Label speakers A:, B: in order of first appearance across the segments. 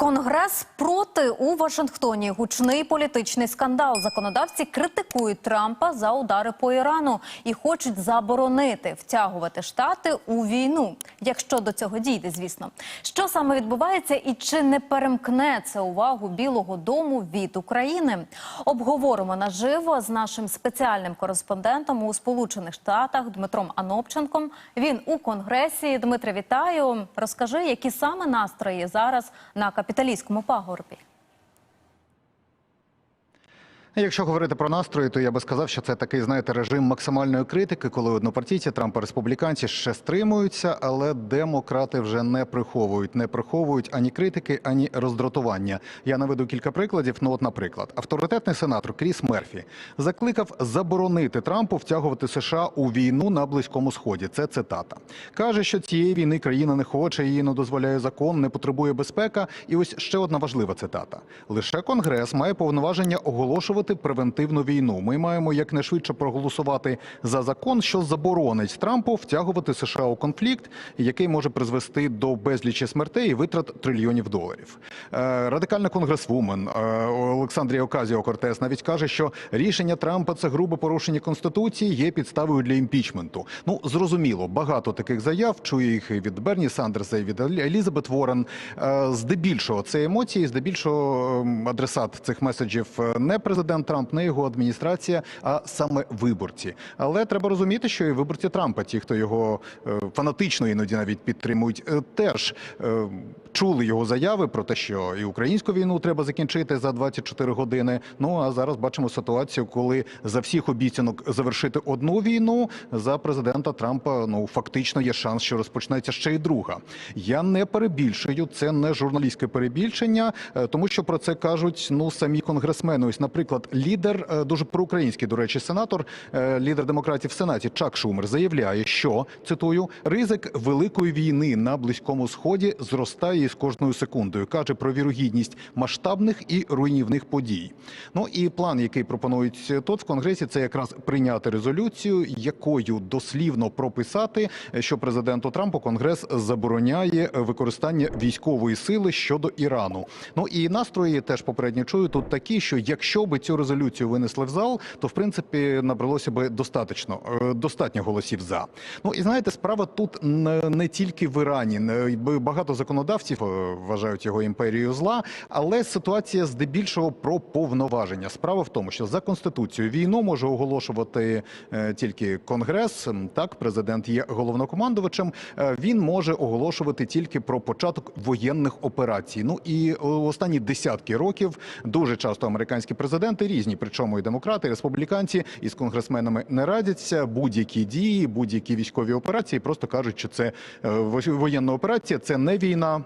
A: Конгрес проти у Вашингтоні. Гучний політичний скандал. Законодавці критикують Трампа за удари по Ірану і хочуть заборонити втягувати штати у війну, якщо до цього дійде, звісно. Що саме відбувається і чи не перемкне це увагу Білого Дому від України? Обговоримо наживо з нашим спеціальним кореспондентом у Сполучених Штатах Дмитром Анопченком. Він у Конгресі. Дмитре, вітаю. Розкажи, які саме настрої зараз на капіталійському пагорбі.
B: Якщо говорити про настрої, то я би сказав, що це такий, знаєте, режим максимальної критики, коли однопартійці Трампа республіканці ще стримуються, але демократи вже не приховують, не приховують ані критики, ані роздратування. Я наведу кілька прикладів. Ну, от, наприклад, авторитетний сенатор Кріс Мерфі закликав заборонити Трампу втягувати США у війну на близькому сході. Це цитата каже, що цієї війни країна не хоче, її не дозволяє закон, не потребує безпека. І ось ще одна важлива цитата: лише конгрес має повноваження оголошувати превентивну війну. Ми маємо якнайшвидше проголосувати за закон, що заборонить Трампу втягувати США у конфлікт, який може призвести до безлічі смертей і витрат трильйонів доларів. Е, Радикальна конгресвумен е, Олександрія Оказіо Кортес навіть каже, що рішення Трампа це грубе порушення конституції, є підставою для імпічменту. Ну зрозуміло, багато таких заяв чує їх від Берні Сандерса, і від Елізабет Ворен. Е, Здебільшого це емоції, здебільшого ем, адресат цих меседжів не президент Трамп, не його адміністрація, а саме виборці. Але треба розуміти, що і виборці Трампа, ті, хто його е, фанатично іноді навіть підтримують, е, теж е, чули його заяви про те, що і українську війну треба закінчити за 24 години. Ну а зараз бачимо ситуацію, коли за всіх обіцянок завершити одну війну за президента Трампа ну фактично є шанс, що розпочнеться ще й друга. Я не перебільшую, це не журналістське перебільшення, е, тому що про це кажуть ну самі конгресмени. Ось, наприклад, лідер е, дуже проукраїнський, до речі, сенатор, е, лідер демократів в сенаті Чак Шумер заявляє, що цитую ризик великої війни на близькому сході зростає з кожною секундою. каже про вірогідність масштабних і руйнівних подій. Ну і план, який пропонують тут в конгресі, це якраз прийняти резолюцію, якою дослівно прописати, що президенту Трампу конгрес забороняє використання військової сили щодо Ірану. Ну і настрої теж попередньо чую тут такі, що якщо би цю резолюцію винесли в зал, то в принципі набралося би достатньо е, достатньо голосів за. Ну і знаєте, справа тут не, тільки в Ірані, бо багато законодавців е, вважають його імперією зла, але ситуація здебільшого про повноваження. Справа в тому, що за конституцією війну може оголошувати е, тільки конгрес. Так, президент є головнокомандувачем. Е, Він може оголошувати тільки про початок воєнних операцій. Ну і останні десятки років дуже часто американські президенти різні, причому і демократи, і республіканці із конгресменами не радяться. Будь-які дії, будь-які військові операції просто кажуть, що це воєнна операція, це не війна.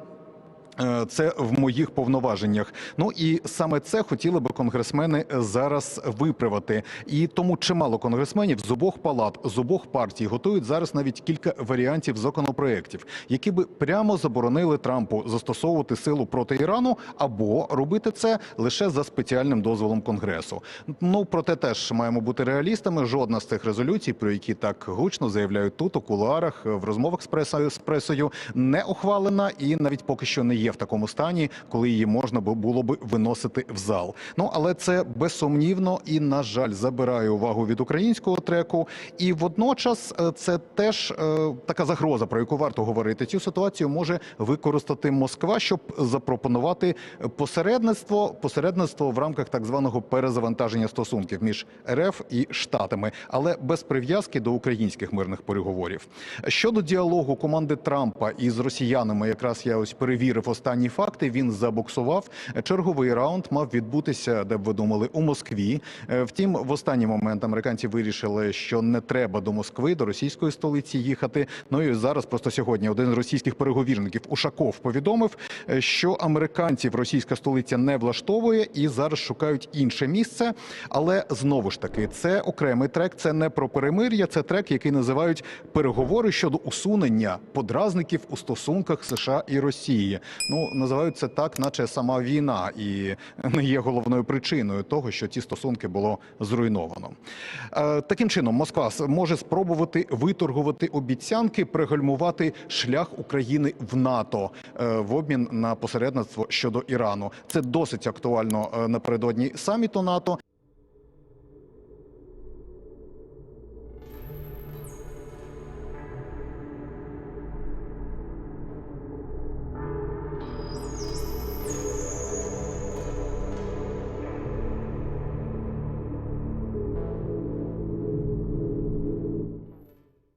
B: Е, Це в моїх повноваженнях. Ну і саме це хотіли би конгресмени зараз виправити. І тому чимало конгресменів з обох палат, з обох партій готують зараз навіть кілька варіантів законопроєктів, які би прямо заборонили Трампу застосовувати силу проти Ірану або робити це лише за спеціальним дозволом Конгресу. Ну проте теж маємо бути реалістами. Жодна з цих резолюцій, про які так гучно заявляють тут у кулуарах в розмовах з пресою з пресою, не ухвалена і навіть поки що не є в такому стані, коли її можна було би виносити в зал. Ну але це безсумнівно і на жаль забирає увагу від українського треку. І водночас е, це теж е, така загроза, про яку варто говорити. Цю ситуацію може використати Москва, щоб запропонувати посередництво, посередництво в рамках так званого перезавантаження стосунків між РФ і Штатами, але без прив'язки до українських мирних переговорів. Щодо діалогу команди Трампа із росіянами, якраз я ось перевірив останні факти. Він забуксував. Черговий раунд мав відбутися, де б ви думали, у Москві. Е, Втім, в останній момент американці вирішили, що не треба до Москви, до російської столиці їхати. Ну і зараз просто сьогодні один з російських переговірників Ушаков повідомив, е, що американців російська столиця не влаштовує і зараз шукають інше місце. Але знову ж таки, це окремий трек. Це не про перемир'я, це трек, який називають переговори щодо усунення подразників у стосунках США і Росії. Ну називають це так, наче сама війна, і не є головною причиною того, що ті стосунки було зруйновано. Е, Таким чином, Москва може спробувати виторгувати обіцянки, пригальмувати шлях України в НАТО е, в обмін на посередництво щодо Ірану. Це досить актуально е, напередодні саміту НАТО.